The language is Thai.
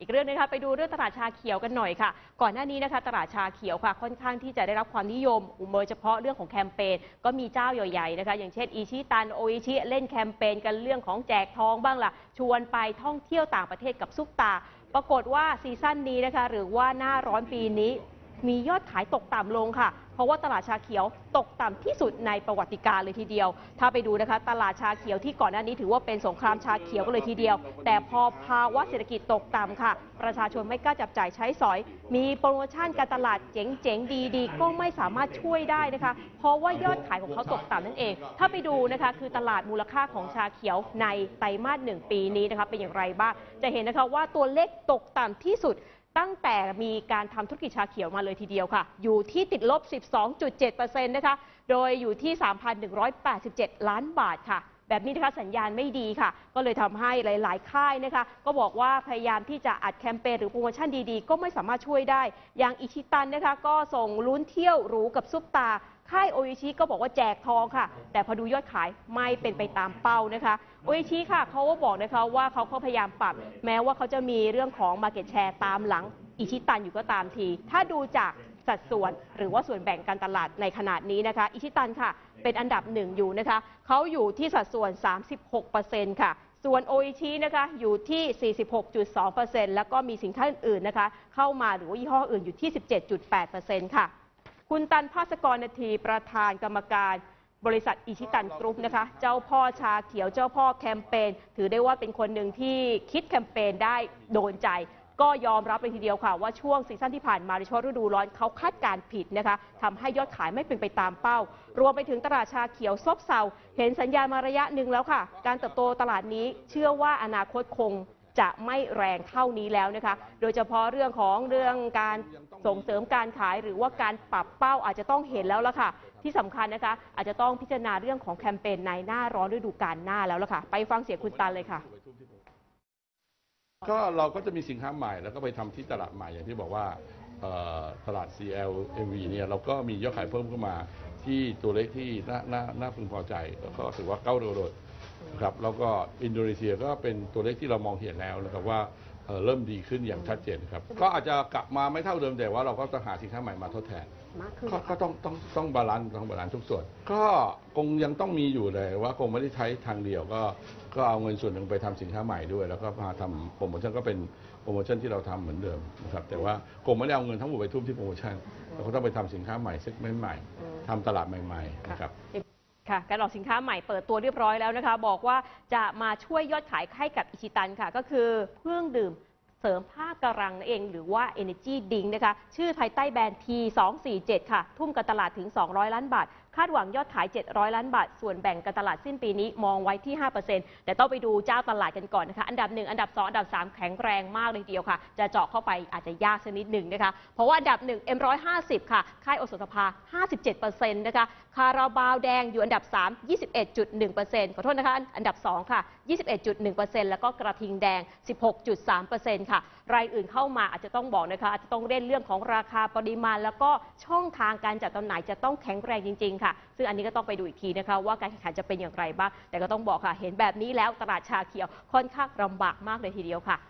อีกเรื่องนึงค่ะไปดูเรื่องตลาดชาเขียวกันหน่อยค่ะ ก่อนหน้านี้นะคะตลาดชาเขียวค่ะค่อนข้างที่จะได้รับความนิยมโดยเฉพาะเรื่องของแคมเปญก็มีเจ้าใหญ่ๆนะคะอย่างเช่นอิชิตันโออิชิเล่นแคมเปญกันเรื่องของแจกทองบ้างล่ะ ชวนไปท่องเที่ยวต่างประเทศกับซุปตา ปรากฏว่าซีซั่นนี้นะคะหรือว่าหน้าร้อนปีนี้ มียอดขายตกต่ำลงค่ะ เพราะว่าตลาดชาเขียวตกต่ำที่สุดในประวัติการเลยทีเดียว ถ้าไปดูนะคะ ตลาดชาเขียวที่ก่อนหน้านี้ถือว่าเป็นสงครามชาเขียวกันเลยทีเดียว แต่พอภาวะเศรษฐกิจตกต่ำค่ะ ประชาชนไม่กล้าจับจ่ายใช้สอย มีโปรโมชั่นการตลาดเจ๋งๆดีๆ ก็ไม่สามารถช่วยได้นะคะ เพราะว่ายอดขายของเขาตกต่ำนั่นเอง ถ้าไปดูนะคะคือตลาดมูลค่าของชาเขียวในไตรมาสหนึ่งปีนี้นะคะเป็นอย่างไรบ้างจะเห็นนะคะว่าตัวเลขตกต่ำที่สุด ตั้งแต่มีการทำธุรกิจชาเขียวมาเลยทีเดียวค่ะ อยู่ที่ติดลบ 12.7%นะคะ โดยอยู่ที่ 3,187 ล้านบาทค่ะ แบบนี้นะคะสัญญาณไม่ดีค่ะ ก็เลยทำให้หลาย ๆ ค่ายนะคะ ก็บอกว่าพยายามที่จะอัดแคมเปญหรือโปรโมชั่นดีๆ ก็ไม่สามารถช่วยได้ อย่างอิชิตันนะคะ ก็ส่งลุ้นเที่ยวหรูกับซุปตาค่ายโออิชิก็บอกว่าแจกทองค่ะ แต่พอดูยอดขายไม่เป็นไปตามเป้านะคะโออิชิค่ะเขาก็บอกนะคะว่าเขาพยายามปรับ แม้ว่าเขาจะมีเรื่องของ Market Share ตามหลังอิชิตันอยู่ก็ตามที ถ้าดูจาก สัดส่วน หรือว่าส่วนแบ่งการตลาดในขนาดนี้นะคะ อิชิตันค่ะ เป็นอันดับหนึ่งอยู่นะคะเขาอยู่ที่สัดส่วน 36%ค่ะส่วนโออิชินะคะอยู่ที่ 46.2%แล้วก็มีสินค้าอื่นๆนะคะเข้ามาหรือว่ายี่ห้ออื่นอยู่ที่ 17.8%ค่ะ คุณตันภาสกรนาทีประธานกรรมการบริษัทอิชิตันกรุ๊ปนะคะ เจ้าพ่อชาเขียวเจ้าพ่อแคมเปญถือได้ว่าเป็นคนหนึ่งที่คิดแคมเปญได้โดนใจ ก็ยอมรับเลยทีเดียวค่ะ ว่าช่วงซีซั่นที่ผ่านมาในช่วงฤดูร้อนเขาคาดการผิดนะคะทำให้ยอดขายไม่เป็นไปตามเป้า รวมไปถึงตลาดชาเขียวซบเซาเห็นสัญญาณมาระยะหนึ่งแล้วค่ะ การเติบโตตลาดนี้เชื่อว่าอนาคตคงจะไม่แรงเท่านี้แล้วนะคะ โดยเฉพาะเรื่องของเรื่องการส่งเสริมการขายหรือว่าการปรับเป้าอาจจะต้องเห็นแล้วละค่ะ ที่สำคัญนะคะ อาจจะต้องพิจารณาเรื่องของแคมเปญในหน้าร้อนฤดูกาลหน้าแล้วละค่ะ ไปฟังเสียงคุณตันเลยค่ะ ก็เราก็จะมีสินค้าใหม่แล้วก็ไปทำที่ตลาดใหม่อย่างที่บอกว่าตลาด CLMV เนี่ยเราก็มียอดขายเพิ่มขึ้นมาที่ตัวเลขที่น่าน่าน่าพึงพอใจ แล้วก็ถือว่าเก้าโดดๆครับแล้วก็อินโดนีเซียก็เป็นตัวเลขที่เรามองเห็นแล้วนะครับว่า เอ่อเริ่มดีขึ้นอย่างชัดเจนครับ ก็อาจจะกลับมาไม่เท่าเดิมแต่ว่าเราก็ต้องหาสินค้าใหม่มาทดแทนมากขึ้น ก็ก็ต้องต้องต้องบาลานซ์ต้องบาลานซ์ทุกส่วน ก็คงยังต้องมีอยู่เลยว่าคงไม่ได้ใช้ทางเดียวก็ก็เอาเงินส่วนหนึ่งไปทำสินค้าใหม่ด้วย แล้วก็มาทำโปรโมชั่นก็เป็นโปรโมชั่นที่เราทำเหมือนเดิมนะครับแต่ว่าคงไม่ได้เอาเงินทั้งหมดไปทุ่มที่โปรโมชั่นเราก็ต้องไปทำสินค้าใหม่เซ็กเมนต์ใหม่อืมทำตลาดใหม่ๆนะครับ ค่ะการออกสินค้าใหม่เปิดตัวเรียบร้อยแล้วนะคะ บอกว่าจะมาช่วยยอดขายให้กับอิชิตันค่ะ ก็คือเครื่องดื่มเสริมภาพกำลังนั่นเอง หรือว่า Energy Drink นะคะ ชื่อภายใต้แบรนด์ T247 ค่ะ ทุ่มการตลาดถึง 200 ล้านบาท คาดหวังยอดขาย 700 ล้านบาท ส่วนแบ่งการตลาดสิ้นปีนี้มองไว้ที่ 5%แต่ต้องไปดูเจ้าตลาดกันก่อนนะคะ อันดับ 1 อันดับ 2 อันดับ 3 แข็งแรงมากเลยทีเดียวค่ะ จะเจาะเข้าไปอาจจะยากสักนิดหนึ่งนะคะ เพราะว่าอันดับ 1 M150 ค่ะ ค่ายโอสถสภา 57%นะคะ คาราบาวแดงอยู่อันดับ 3 21.1%ขอโทษนะคะ อันดับ 2 ค่ะ 21.1%แล้วก็กระทิงแดง 16.3%ค่ะ รายอื่นเข้ามาอาจจะต้องบอกนะคะ อาจจะต้องเล่นเรื่องของราคาปริมาณ แล้วก็ช่องทางการจัดจำหน่ายจะต้องแข็งแรงจริงๆค่ะ ซึ่งอันนี้ก็ต้องไปดูอีกทีนะคะว่าการแข่งขันจะเป็นอย่างไรบ้าง แต่ก็ต้องบอกค่ะ เห็นแบบนี้แล้วตลาดชาเขียวค่อนข้างลำบากมากเลยทีเดียวค่ะ